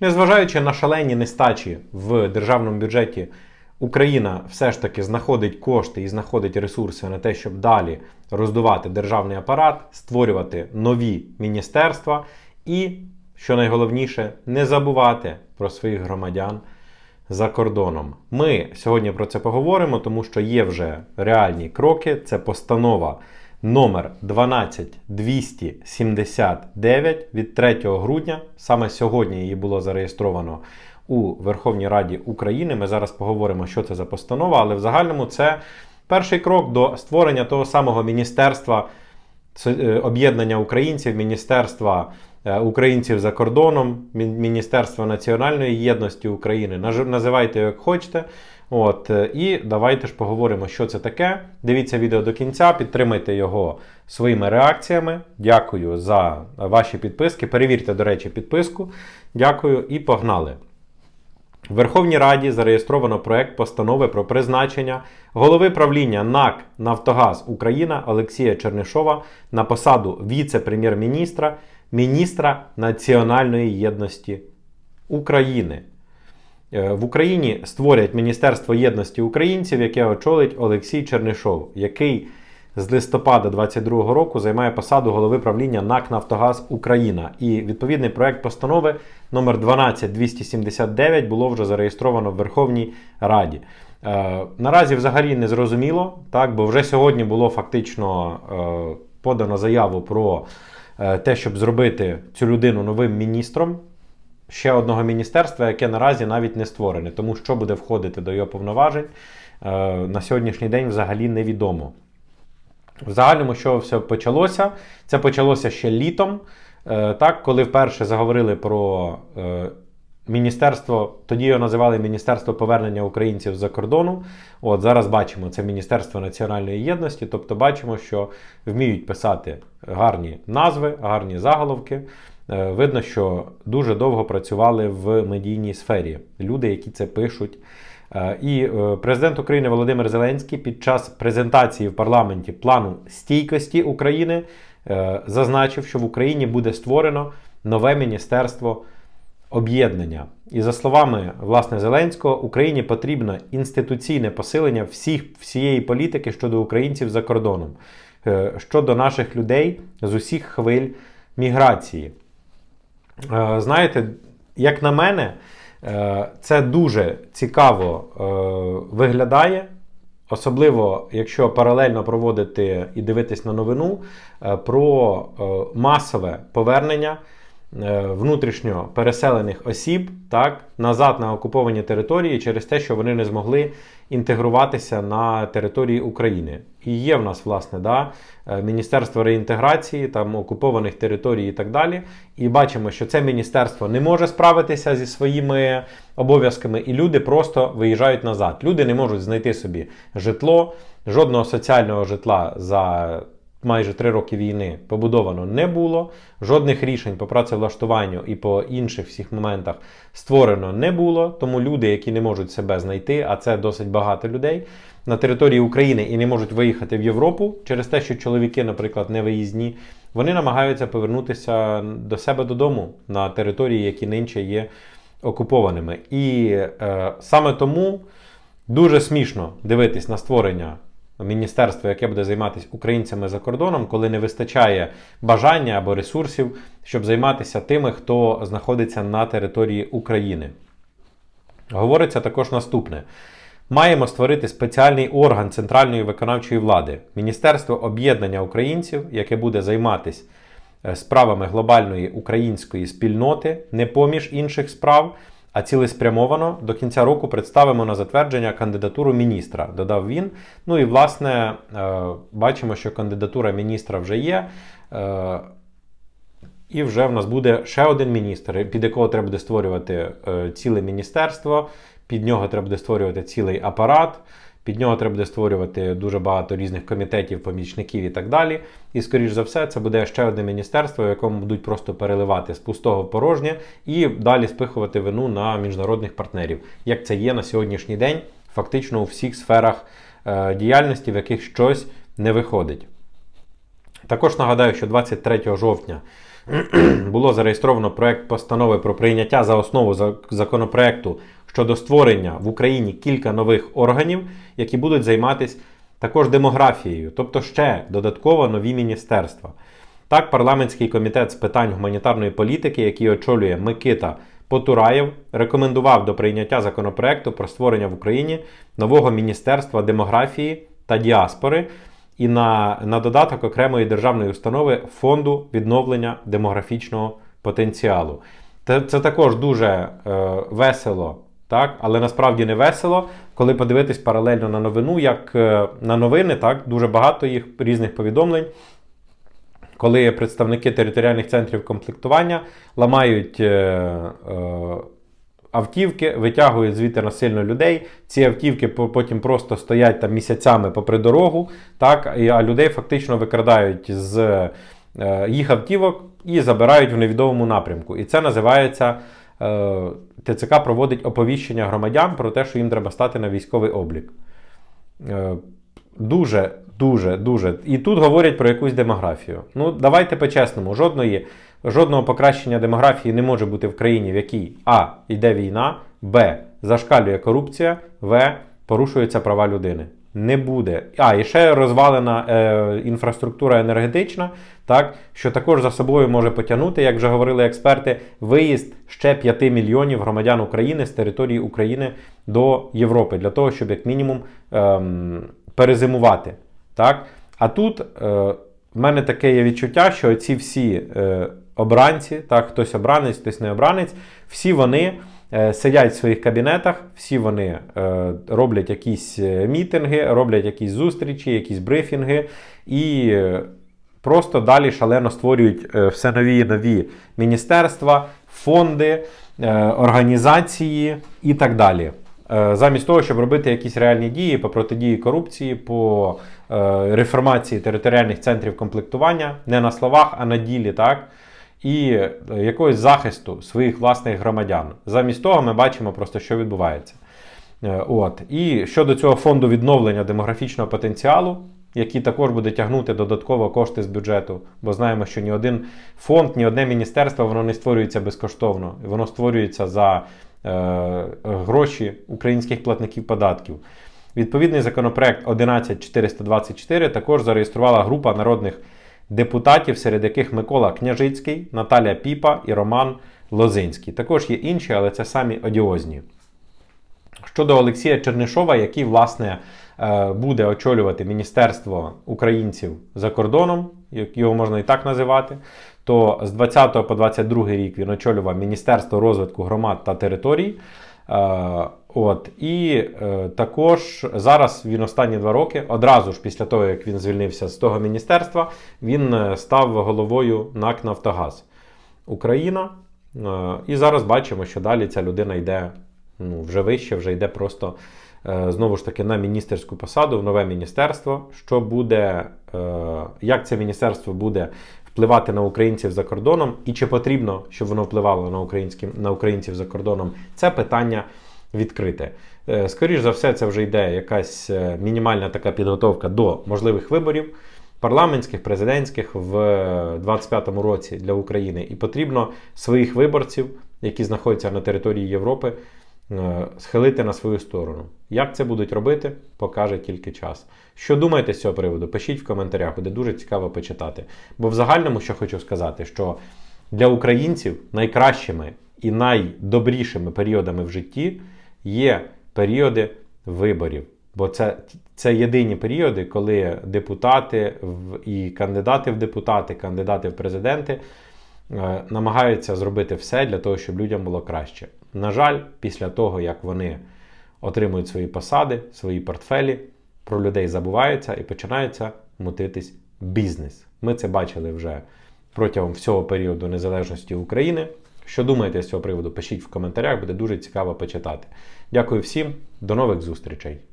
Незважаючи на шалені нестачі в державному бюджеті, Україна все ж таки знаходить кошти і знаходить ресурси на те, щоб далі роздувати державний апарат, створювати нові міністерства і, що найголовніше, не забувати про своїх громадян за кордоном. Ми сьогодні про це поговоримо, тому що є вже реальні кроки. Це постанова номер 12279 від 3 грудня. Саме сьогодні її було зареєстровано у Верховній Раді України. Ми зараз поговоримо, що це за постанова, але в загальному це перший крок до створення того самого міністерства е, об'єднання українців, міністерства е, українців за кордоном, Мін- Міністерства національної єдності України. Називайте як хочете. От, е, і давайте ж поговоримо, що це таке. Дивіться відео до кінця, підтримайте його своїми реакціями. Дякую за ваші підписки. Перевірте, до речі, підписку. Дякую і погнали. В Верховній Раді зареєстровано проект постанови про призначення голови правління НАК Нафтогаз Україна Олексія Чернишова на посаду віце-прем'єр-міністра, міністра національної єдності України. Е, В Україні створять Міністерство єдності українців, яке очолить Олексій Чернишов, який з листопада 2022 року займає посаду голови правління НАК Нафтогаз Україна. І відповідний проект постанови номер 12279 було вже зареєстровано в Верховній Раді. Е, наразі взагалі не зрозуміло, так, бо вже сьогодні було фактично е, подано заяву про е, те, щоб зробити цю людину новим міністром ще одного міністерства, яке наразі навіть не створене. Тому що буде входити до його повноважень е, на сьогоднішній день взагалі невідомо. В загальному, що все почалося? Це почалося ще літом, е, так, коли вперше заговорили про е, міністерство, тоді його називали Міністерство повернення українців з-за кордону. От зараз бачимо це Міністерство національної єдності, тобто бачимо, що вміють писати гарні назви, гарні заголовки. Е, Видно, що дуже довго працювали в медійній сфері люди, які це пишуть. Е, І е, президент України Володимир Зеленський під час презентації в парламенті плану стійкості України зазначив, що в Україні буде створено нове міністерство об'єднання. І за словами власне Зеленського, Україні потрібно інституційне посилення всіх, всієї політики щодо українців за кордоном, щодо наших людей з усіх хвиль міграції. Е, Знаєте, як на мене, е, це дуже цікаво е, виглядає. Особливо, якщо паралельно проводити і дивитись на новину про масове повернення внутрішньо переселених осіб так, назад на окуповані території через те, що вони не змогли інтегруватися на території України. І є в нас, власне, да, е, Міністерство реінтеграції, там окупованих територій і так далі. І бачимо, що це міністерство не може справитися зі своїми обов'язками, і люди просто виїжджають назад. Люди не можуть знайти собі житло, жодного соціального житла за майже три роки війни побудовано не було. Жодних рішень по працевлаштуванню і по інших всіх моментах створено не було. Тому люди, які не можуть себе знайти, а це досить багато людей на території України і не можуть виїхати в Європу через те, що чоловіки, наприклад, не виїзні, вони намагаються повернутися до себе додому на території, які нинче є окупованими. І е, саме тому дуже смішно дивитись на створення міністерства, яке буде займатися українцями за кордоном, коли не вистачає бажання або ресурсів, щоб займатися тими, хто знаходиться на території України. Говориться також наступне. Маємо створити спеціальний орган центральної виконавчої влади Міністерство об'єднання українців, яке буде займатися е, справами глобальної української спільноти, не поміж інших справ, а цілеспрямовано до кінця року представимо на затвердження кандидатуру міністра, додав він. Ну і власне е, бачимо, що кандидатура міністра вже є. Е, І вже в нас буде ще один міністр, під якого треба буде створювати е, ціле міністерство, під нього треба буде створювати цілий апарат, під нього треба буде створювати дуже багато різних комітетів, помічників і так далі. І, скоріш за все, це буде ще одне міністерство, в якому будуть просто переливати з пустого в порожнє і далі спихувати вину на міжнародних партнерів, як це є на сьогоднішній день, фактично у всіх сферах е, діяльності, в яких щось не виходить. Також нагадаю, що 23 жовтня було зареєстровано проект постанови про прийняття за основу законопроекту щодо створення в Україні кілька нових органів, які будуть займатися також демографією, тобто ще додатково нові міністерства. Так, парламентський комітет з питань гуманітарної політики, який очолює Микита Потураєв, рекомендував до прийняття законопроекту про створення в Україні нового міністерства демографії та діаспори і на, на додаток окремої державної установи фонду відновлення демографічного потенціалу. Це, це також дуже е, весело, так? але насправді не весело, коли подивитись паралельно на новину, як е, на новини, так, дуже багато їх різних повідомлень коли представники територіальних центрів комплектування ламають е, е, автівки, витягують звідти насильно людей. Ці автівки потім просто стоять там місяцями попри дорогу, так, а людей фактично викрадають з е, їх автівок і забирають в невідомому напрямку. І це називається. е, ТЦК проводить оповіщення громадян про те, що їм треба стати на військовий облік. Е, Дуже, дуже, дуже. І тут говорять про якусь демографію. Ну, давайте по-чесному, жодної, жодного покращення демографії не може бути в країні, в якій А. йде війна, Б. Зашкалює корупція, В. Порушуються права людини. Не буде. А, і ще розвалена е, інфраструктура енергетична, так, що також за собою може потягнути, як вже говорили експерти, виїзд ще 5 мільйонів громадян України з території України до Європи, для того, щоб як мінімум ем, перезимувати. Так? А тут е, в мене таке є відчуття, що ці всі е, обранці, так, хтось обранець, хтось не обранець, всі вони е, сидять в своїх кабінетах, всі вони е, роблять якісь е, мітинги, роблять якісь зустрічі, якісь брифінги і е, просто далі шалено створюють все нові і нові міністерства, фонди, організації і так далі. Замість того, щоб робити якісь реальні дії по протидії корупції, по реформації територіальних центрів комплектування, не на словах, а на ділі, так? І е, якогось захисту своїх власних громадян. Замість того, ми бачимо просто, що відбувається. Е, От. І щодо цього фонду відновлення демографічного потенціалу, який також буде тягнути додатково кошти з бюджету, бо знаємо, що ні один фонд, ні одне міністерство воно не створюється безкоштовно, воно створюється за е, гроші українських платників податків. Відповідний законопроект 11424 також зареєструвала група народних депутатів, серед яких Микола Княжицький, Наталя Піпа і Роман Лозинський. Також є інші, але це самі одіозні. Щодо Олексія Чернишова, який, власне, е, буде очолювати Міністерство українців за кордоном, його можна і так називати, то з 20 по 22 рік він очолював Міністерство розвитку громад та територій. От, і е, також зараз він останні два роки, одразу ж після того, як він звільнився з того міністерства, він е, став головою НАК Нафтогаз Україна. Е, і зараз бачимо, що далі ця людина йде ну, вже вище, вже йде просто е, знову ж таки на міністерську посаду, в нове міністерство. Що буде, е, як це міністерство буде впливати на українців за кордоном, і чи потрібно, щоб воно впливало на, українські, на українців за кордоном, це питання відкрите. Е, Скоріш за все, це вже йде якась е, мінімальна така підготовка до можливих виборів. Парламентських, президентських в 2025 році для України, і потрібно своїх виборців, які знаходяться на території Європи, е, схилити на свою сторону. Як це будуть робити, покаже тільки час. Що думаєте з цього приводу? Пишіть в коментарях, буде дуже цікаво почитати. Бо в загальному, що хочу сказати, що для українців найкращими і найдобрішими періодами в житті є періоди виборів. Бо це, це єдині періоди, коли депутати і кандидати в депутати, кандидати в президенти е, намагаються зробити все для того, щоб людям було краще. На жаль, після того, як вони отримують свої посади, свої портфелі, про людей забуваються і починається мутитись бізнес. Ми це бачили вже протягом всього періоду незалежності України. Що думаєте з цього приводу? Пишіть в коментарях, буде дуже цікаво почитати. Дякую всім, до нових зустрічей!